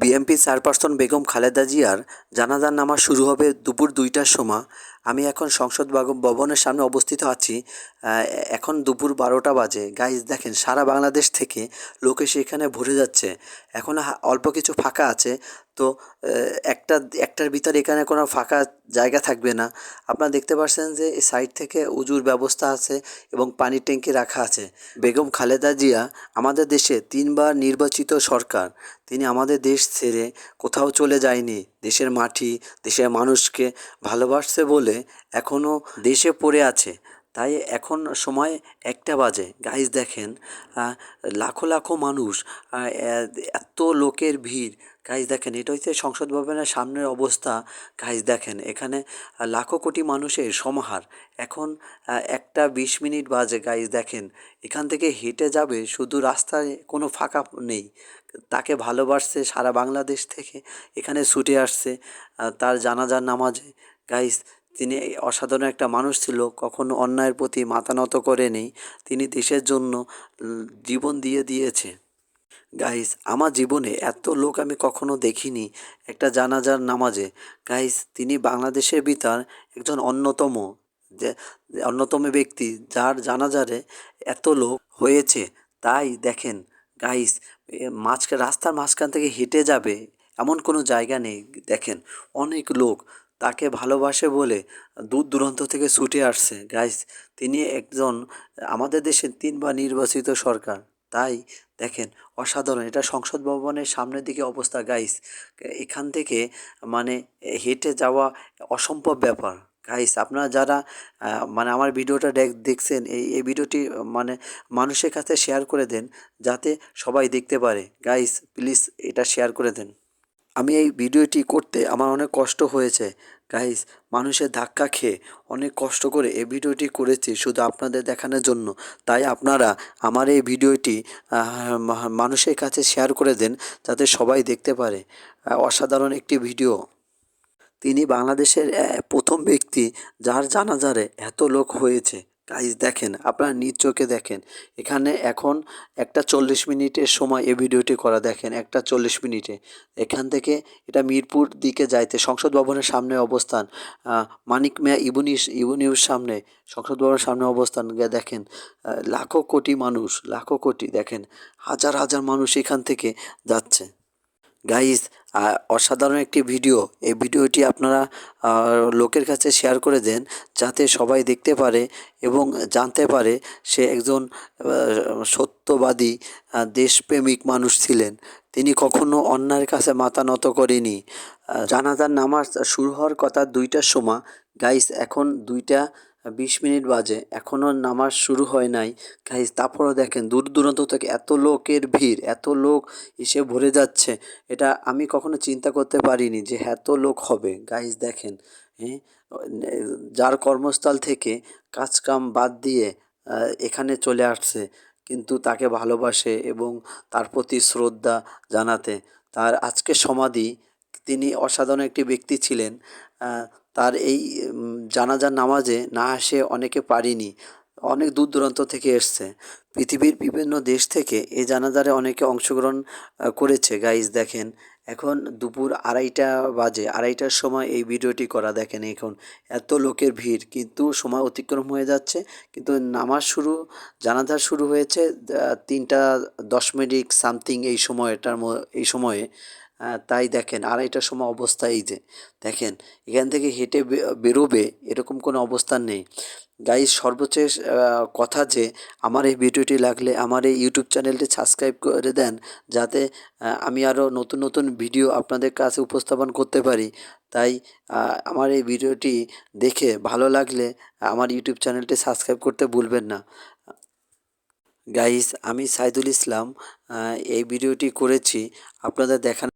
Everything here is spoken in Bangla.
বিএনপি চেয়ারপারসন বেগম খালেদা জিয়ার জানাজার নামাজ শুরু হবে দুপুর দুইটার সময়। আমি এখন সংসদ ভবনের সামনে অবস্থিত আছি। এখন দুপুর বারোটা বাজে। গাইজ দেখেন, সারা বাংলাদেশ থেকে লোকে এসে এখানে ভরে যাচ্ছে। এখন অল্প কিছু ফাঁকা আছে। তো একটা, একটার ভিতরে এখানে কোনো ফাঁকা জায়গা থাকবে না। আপনারা দেখতে পাচ্ছেন যে সাইড থেকে উজুর ব্যবস্থা আছে এবং পানির ট্যাঙ্কি রাখা আছে। বেগম খালেদা জিয়া আমাদের দেশে তিনবার নির্বাচিত সরকার। তিনি আমাদের দেশ ছেড়ে কোথাও চলে যায়নি। দেশের মাটি, দেশের মানুষকে ভালোবাসছে বলে এখনও দেশে পড়ে আছে। তাই এখন সময় একটা বাজে। গাইজ দেখেন লাখো লাখো মানুষ এত লোকের ভিড়। গাইজ দেখেন, এটা হচ্ছে সংসদ ভবনের সামনের অবস্থা। গাইজ দেখেন, এখানে লাখো কোটি মানুষের সমাহার। এখন একটা বিশ মিনিট বাজে। গাইজ দেখেন, এখান থেকে হেঁটে যাবে শুধু রাস্তায় কোনো ফাঁকা নেই। তাকে ভালোবাসছে সারা বাংলাদেশ থেকে। এখানে ছুটে আসছে তার জানাজার নামাজে। গাইস তিনি অসাধারণ একটা মানুষ ছিল, কখনো অন্যায়ের প্রতি মাথা নত করেনি। তিনি দেশের জন্য জীবন দিয়ে দিয়েছে। গাইস আমার জীবনে এত লোক আমি কখনো দেখিনি একটা জানাজার নামাজে। গাইস তিনি বাংলাদেশের ভিতর একজন অন্যতম যে, অন্যতম ব্যক্তি যার জানাজারে এত লোক হয়েছে। তাই দেখেন গাইস মাঝখান, রাস্তার মাঝখান থেকে হেঁটে যাবে এমন কোনো জায়গা নেই। দেখেন, অনেক লোক তাকে ভালোবাসে বলে দূর দূরান্ত থেকে ছুটে আসছে। গাইস তিনি একজন, আমাদের দেশের তিনবার নির্বাচিত সরকার। তাই দেখেন, অসাধারণ। এটা সংসদ ভবনের সামনের দিকে অবস্থা। গাইস এখান থেকে মানে হেঁটে যাওয়া অসম্ভব ব্যাপার। গাইস আপনারা যারা মানে আমার ভিডিওটা দেখ- দেখছেন, এই এই ভিডিওটি মানে মানুষের কাছে শেয়ার করে দেন, যাতে সবাই দেখতে পারে। গাইস প্লিজ এটা শেয়ার করে দেন। আমি এই ভিডিওটি করতে আমার অনেক কষ্ট হয়েছে। গাইস মানুষের ধাক্কা খেয়ে অনেক কষ্ট করে এই ভিডিওটি করেছি শুধু আপনাদের দেখানোর জন্য। তাই আপনারা আমার এই ভিডিওটি মানুষের কাছে শেয়ার করে দেন যাতে সবাই দেখতে পারে। অসাধারণ একটি ভিডিও। তিনি বাংলাদেশের প্রথম ব্যক্তি যার জানাজারে এত লোক হয়েছে। গাইজ দেখেন, আপনারা নিজ চোখে দেখেন। এখানে এখন একটা চল্লিশ মিনিটের সময় এই ভিডিওটি করা, দেখেন, একটা চল্লিশ মিনিটে। এখান থেকে এটা মিরপুর দিকে যাইতে, সংসদ ভবনের সামনে অবস্থান মানিক মিয়া ইবুনিস ইবুনিউর সামনে, সংসদ ভবনের সামনে অবস্থান দেখেন লাখো কোটি মানুষ, লাখো কোটি, দেখেন, হাজার হাজার মানুষ এখান থেকে যাচ্ছে। গাইস অসাধারণ একটি ভিডিও এই ভিডিওটি আপনারা লোকের কাছে শেয়ার করে দেন, যাতে সবাই দেখতে পারে এবং জানতে পারে সে একজন সত্যবাদী দেশপ্রেমিক মানুষ ছিলেন। তিনি কখনো অন্যায়ের কাছে মাথা নত করেনি। জানাজার নামাজ শুরু হওয়ার কথা দুইটার সময়। গাইস এখন দুইটা বিশ মিনিট বাজে এখনও নামাজ শুরু হয় নাই। গাইস তারপরও দেখেন, দূর দূরান্ত থেকে এত লোকের ভিড়, এত লোক এসে ভরে যাচ্ছে। এটা আমি কখনো চিন্তা করতে পারিনি যে এত লোক হবে। গাইস দেখেন হ্যাঁ যার কর্মস্থল থেকে কাজকাম বাদ দিয়ে এখানে চলে আসছে। কিন্তু তাকে ভালোবাসে এবং তার প্রতি শ্রদ্ধা জানাতে। তার আজকে সমাধি তিনি অসাধারণ একটি ব্যক্তি ছিলেন। তার এই জানাজার নামাজে না আসে অনেকে পারিনি। অনেক দূর দূরান্ত থেকে এসছে। পৃথিবীর বিভিন্ন দেশ থেকে এই জানাজারে অনেকে অংশগ্রহণ করেছে। গাইজ দেখেন, এখন দুপুর আড়াইটা বাজে। আড়াইটার সময় এই ভিডিওটি করা। দেখেন, এখন এত লোকের ভিড়। কিন্তু সময় অতিক্রম হয়ে যাচ্ছে। কিন্তু নামাজ শুরু, জানাজা শুরু হয়েছে তিনটা দশ মিনিট সামথিং এই সময়টার এই সময়ে। তাই দেখেন আড়াইটার সময় অবস্থা এই যে, দেখেন, এখান থেকে হেঁটে বেরোবে এরকম কোনো অবস্থান নেই। গাইজ সর্বশেষ কথা যে, আমার এই ভিডিওটি লাগলে আমার এই ইউটিউব চ্যানেলটি সাবস্ক্রাইব করে দেন, যাতে আমি আরও নতুন নতুন ভিডিও আপনাদের কাছে উপস্থাপন করতে পারি। তাই আমার এই ভিডিওটি দেখে ভালো লাগলে আমার ইউটিউব চ্যানেলটি সাবস্ক্রাইব করতে ভুলবেন না। গাইস আমি সাইদুল ইসলাম এই ভিডিওটি করেছি, আপনাদের দেখান